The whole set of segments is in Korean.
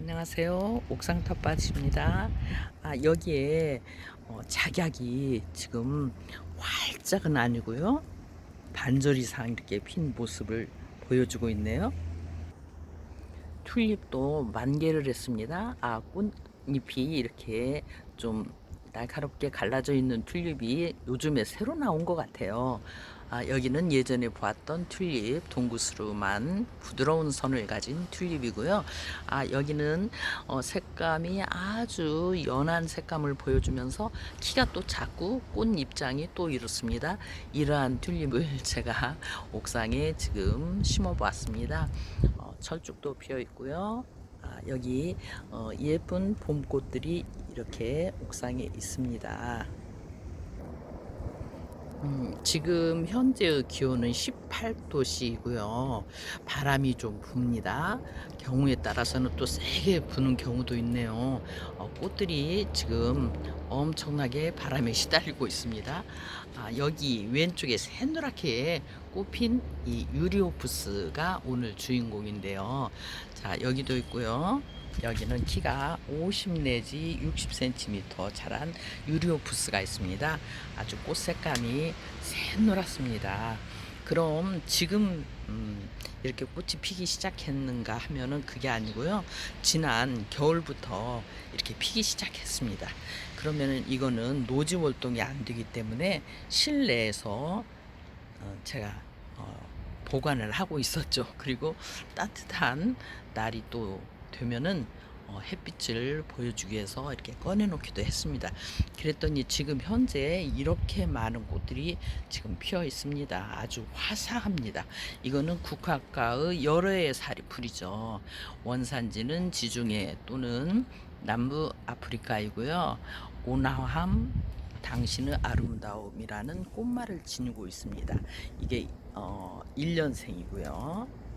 안녕하세요. 옥상 텃밭입니다. 아, 여기에 어, 작약이 지금 활짝은 아니고요. 반절 이상 이렇게 핀 모습을 보여주고 있네요. 튤립도 만개를 했습니다. 아, 꽃잎이 이렇게 좀 날카롭게 갈라져 있는 튤립이 요즘에 새로 나온 것 같아요. 아, 여기는 예전에 보았던 튤립, 동구스름한 부드러운 선을 가진 튤립이고요. 아, 여기는 어, 색감이 아주 연한 색감을 보여주면서 키가 또 작고 꽃 입장이 또 이렇습니다. 이러한 튤립을 제가 옥상에 지금 심어 보았습니다. 어, 철쭉도 피어 있고요. 아, 여기 어, 예쁜 봄꽃들이 이렇게 옥상에 있습니다. 음, 지금 현재의 기온은 18도씨이고요. 바람이 좀 붑니다. 경우에 따라서는 또 세게 부는 경우도 있네요. 어, 꽃들이 지금 엄청나게 바람에 시달리고 있습니다. 아, 여기 왼쪽에 새노랗게 꽃핀 이 유리오프스가 오늘 주인공인데요. 자, 여기도 있고요. 여기는 키가 50 내지 60cm 자란 유리오프스가 있습니다. 아주 꽃 색감이 새노랗습니다. 그럼 지금 음, 이렇게 꽃이 피기 시작했는가 하면은 그게 아니고요. 지난 겨울부터 이렇게 피기 시작했습니다. 그러면은 이거는 노지 활동이 안 되기 때문에 실내에서 어, 제가 어, 보관을 하고 있었죠. 그리고 따뜻한 날이 또 되면은 어, 햇빛을 보여주기 위해서 이렇게 꺼내놓기도 했습니다. 그랬더니 지금 현재 이렇게 많은 꽃들이 지금 피어 있습니다. 아주 화사합니다. 이거는 국화과의 여러 해 살이 풀이죠. 원산지는 지중해 또는 남부 아프리카이고요. 오나함 당신의 아름다움이라는 꽃말을 지니고 있습니다. 이게 어 1년생이고요.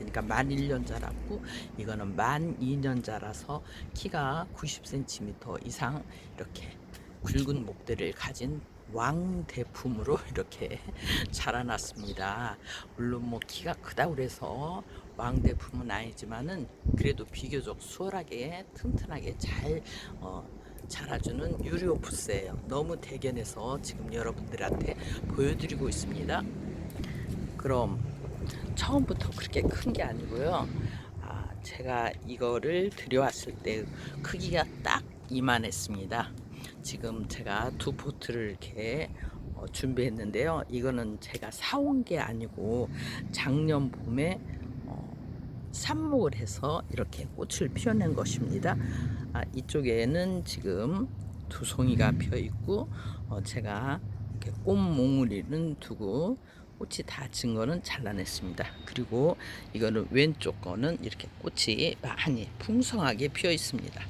그러니까 만 1년 자랐고 이거는 만 2년 자라서 키가 90cm 이상 이렇게 굵은 목대를 가진 왕대품으로 이렇게 자라났습니다. 물론 뭐 키가 크다고 그래서 왕대품은 아니지만은 그래도 비교적 수월하게 튼튼하게 잘 어, 자라주는 유리오프스예요. 너무 대견해서 지금 여러분들한테 보여드리고 있습니다. 그럼 처음부터 그렇게 큰 게 아니고요. 아, 제가 이거를 들여왔을 때 크기가 딱 이만했습니다. 지금 제가 두 포트를 이렇게 어, 준비했는데요. 이거는 제가 사온 게 아니고 작년 봄에 어, 삽목을 해서 이렇게 꽃을 피워낸 것입니다. 아, 이쪽에는 지금 두 송이가 피어 있고 어, 제가 이렇게 꽃 몽우리는 두고 꽃이 다진 거는 잘라냈습니다. 그리고 이거는 왼쪽 거는 이렇게 꽃이 많이 풍성하게 피어 있습니다.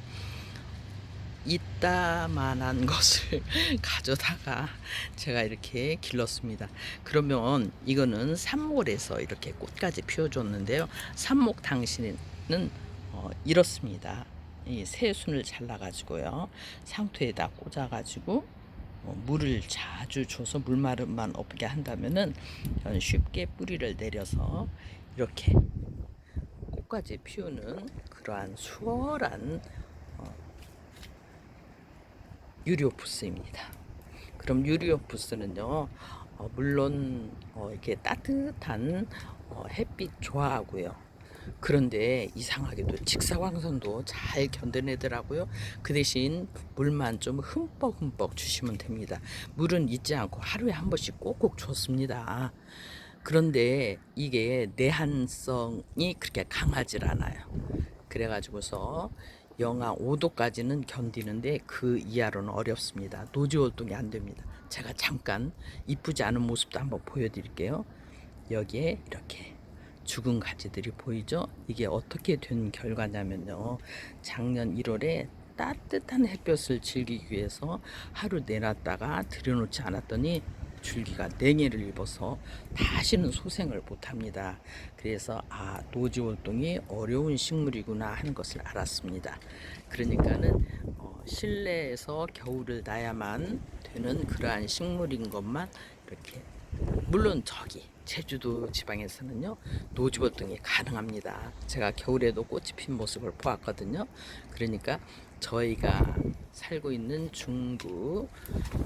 이따만한 것을 가져다가 제가 이렇게 길렀습니다. 그러면 이거는 삽목에서 이렇게 꽃까지 피워줬는데요. 삽목 당시는 어, 이렇습니다. 이 새순을 잘라가지고요. 상토에다 꽂아가지고 어, 물을 자주 줘서 물마름만 없게 한다면은 쉽게 뿌리를 내려서 이렇게 꽃까지 피우는 그러한 수월한 어, 유리오프스입니다. 그럼 유리오프스는요, 어, 물론 어, 이렇게 따뜻한 어, 햇빛 좋아하고요. 그런데 이상하게도 직사광선도 잘 견뎌내더라고요. 그 대신 물만 좀 흠뻑흠뻑 주시면 됩니다. 물은 잊지 않고 하루에 한 번씩 꼭꼭 줬습니다. 그런데 이게 내한성이 그렇게 강하질 않아요. 그래가지고서 영하 5도까지는 견디는데 그 이하로는 어렵습니다. 노지 활동이 안 됩니다. 제가 잠깐 이쁘지 않은 모습도 한번 보여드릴게요. 여기에 이렇게 죽은 가지들이 보이죠? 이게 어떻게 된 결과냐면요. 작년 1월에 따뜻한 햇볕을 즐기기 위해서 하루 내놨다가 들여놓지 않았더니 줄기가 냉해를 입어서 다시는 소생을 못합니다. 그래서 아 노지 활동이 어려운 식물이구나 하는 것을 알았습니다. 그러니까는 어, 실내에서 겨울을 나야만 되는 그러한 식물인 것만 이렇게 물론 저기 제주도 지방에서는요 노지벌등이 가능합니다. 제가 겨울에도 꽃이 핀 모습을 보았거든요. 그러니까 저희가 살고 있는 중부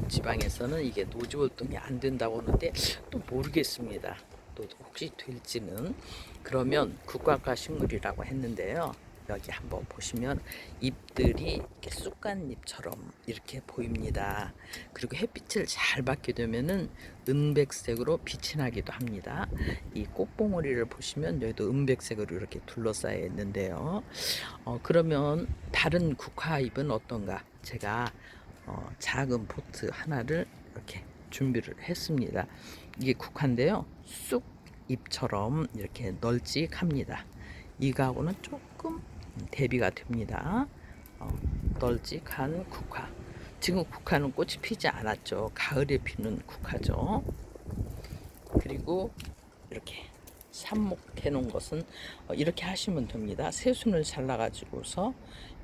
지방에서는 이게 노지벌등이 안 된다고 하는데 또 모르겠습니다. 또 혹시 될지는 그러면 국가과 식물이라고 했는데요. 여기 한번 보시면 잎들이 쑥갓잎처럼 이렇게 보입니다. 그리고 햇빛을 잘 받게 되면은 은백색으로 빛이 나기도 합니다. 이 꽃봉오리를 보시면 여기도 은백색으로 이렇게 둘러싸여 있는데요. 어, 그러면 다른 국화잎은 어떤가? 제가 어, 작은 포트 하나를 이렇게 준비를 했습니다. 이게 국화인데요. 쑥 잎처럼 이렇게 널찍합니다. 이거하고는 조금 대비가 됩니다. 어, 널찍한 국화. 지금 국화는 꽃이 피지 않았죠. 가을에 피는 국화죠. 그리고 이렇게 삽목해 놓은 것은 어, 이렇게 하시면 됩니다. 새순을 잘라가지고서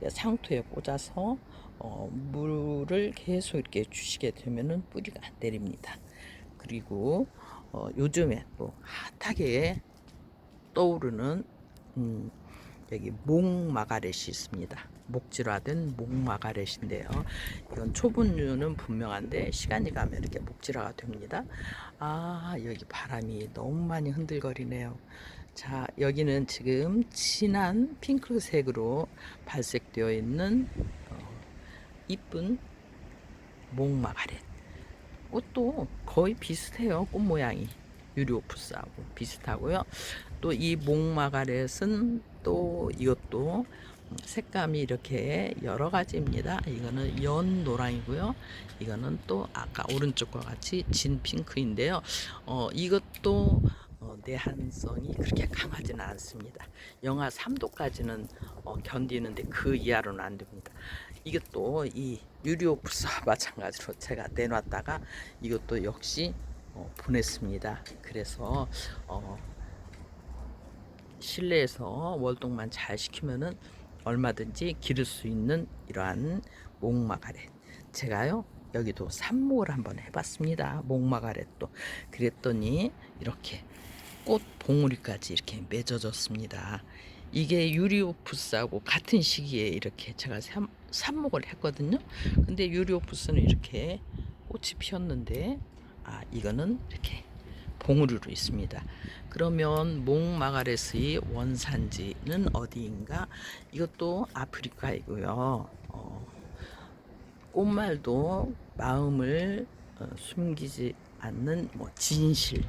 상토에 꽂아서 어, 물을 계속 이렇게 주시게 되면은 뿌리가 안 내립니다. 그리고 어, 요즘에 또 핫하게 떠오르는 음, 여기 목마가렛이 있습니다. 목질화된 목마가렛인데요. 이건 초분류는 분명한데 시간이 가면 이렇게 목질화가 됩니다. 아 여기 바람이 너무 많이 흔들거리네요. 자 여기는 지금 진한 핑크색으로 발색되어 있는 어, 이쁜 목마가렛. 꽃도 거의 비슷해요. 꽃 모양이 유리오프스하고 비슷하고요. 또 이 목마가렛은 또 이것도 색감이 이렇게 여러 가지입니다. 이거는 연 노랑이고요. 이거는 또 아까 오른쪽과 같이 진 핑크인데요. 어, 이것도 어, 내한성이 그렇게 강하지는 않습니다. 영하 3도까지는 어, 견디는데 그 이하로는 안 됩니다. 이것도 이 유리오프스와 마찬가지로 제가 내놨다가 이것도 역시 어, 보냈습니다. 그래서 어, 실내에서 월동만 잘 시키면은 얼마든지 기를 수 있는 이러한 목마가렛. 제가요 여기도 삽목을 한번 해봤습니다. 목마가렛도 그랬더니 이렇게 꽃 봉우리까지 이렇게 맺어졌습니다. 이게 유리오프스하고 같은 시기에 이렇게 제가 삽, 삽목을 했거든요. 근데 유리오프스는 이렇게 꽃이 피었는데 아 이거는 이렇게 봉우리로 있습니다. 그러면 몽마가렛의 원산지는 어디인가? 이것도 아프리카이고요. 어, 꽃말도 마음을 어, 숨기지 않는 뭐 진실,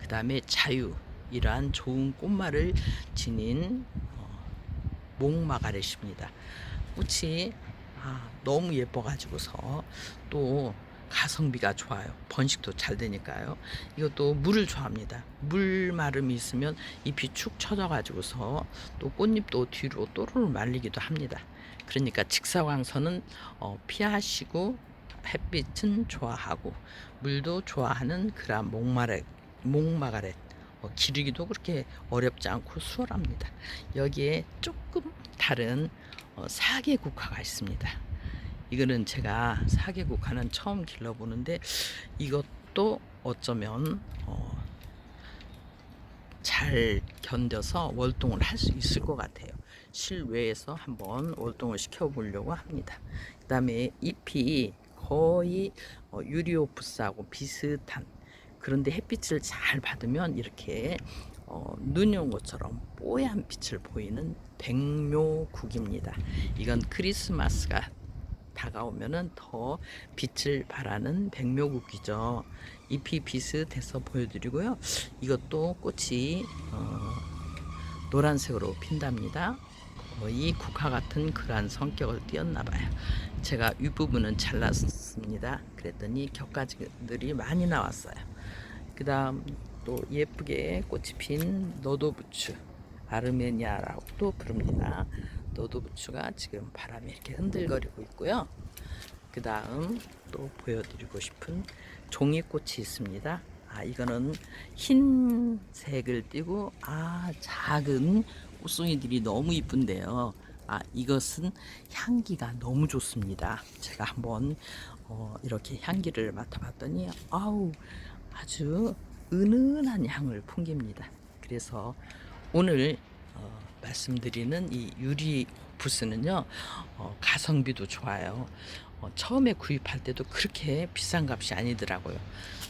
그 다음에 자유 이러한 좋은 꽃말을 지닌 어, 몽마가렛입니다. 꽃이 아, 너무 예뻐가지고서 또 가성비가 좋아요. 번식도 잘 되니까요. 이것도 물을 좋아합니다. 물 마름이 있으면 잎이 축 처져 가지고서 또 꽃잎도 뒤로 또르르 말리기도 합니다. 그러니까 직사광선은 어, 피하시고 햇빛은 좋아하고 물도 좋아하는 그런 목마렛, 목마가렛 어, 기르기도 그렇게 어렵지 않고 수월합니다. 여기에 조금 다른 어, 사계 국화가 있습니다. 이거는 제가 사계국화는 처음 길러보는데 이것도 어쩌면 어, 잘 견뎌서 월동을 할 수 있을 것 같아요. 실외에서 한번 월동을 시켜보려고 합니다. 그 다음에 잎이 거의 어, 유리오프스하고 비슷한 그런데 햇빛을 잘 받으면 이렇게 어, 눈이 온 것처럼 뽀얀 빛을 보이는 백묘국입니다. 이건 크리스마스가 다가오면은 더 빛을 발하는 백묘국이죠. 잎이 비슷해서 보여드리고요. 이것도 꽃이 어, 노란색으로 핀답니다. 거의 국화 같은 그러한 성격을 띄었나 봐요. 제가 윗부분은 잘랐습니다. 그랬더니 격가지들이 많이 나왔어요. 그 다음 또 예쁘게 꽃이 핀 노도부추 아르메니아라고도 부릅니다. 노도부추가 지금 바람에 이렇게 흔들거리고 있고요. 그 다음 또 보여드리고 싶은 종이꽃이 있습니다. 아, 이거는 흰색을 띠고, 아, 작은 꽃송이들이 너무 이쁜데요. 아, 이것은 향기가 너무 좋습니다. 제가 한번 어, 이렇게 향기를 맡아봤더니, 아우, 아주 은은한 향을 풍깁니다. 그래서 오늘 어, 말씀드리는 이 유리 부스는요 어, 가성비도 좋아요. 어, 처음에 구입할 때도 그렇게 비싼 값이 아니더라고요.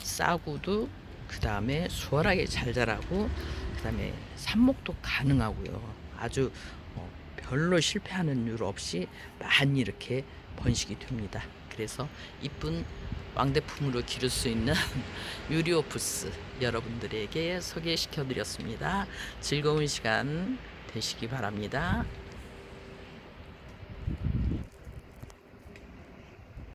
싸고도 그 다음에 수월하게 잘 자라고 그 다음에 삽목도 가능하고요. 아주 어, 별로 실패하는 일 없이 많이 이렇게 번식이 됩니다. 그래서 이쁜 왕대품으로 기를 수 있는 유리오프스 여러분들에게 소개시켜 드렸습니다. 즐거운 시간 되시기 바랍니다.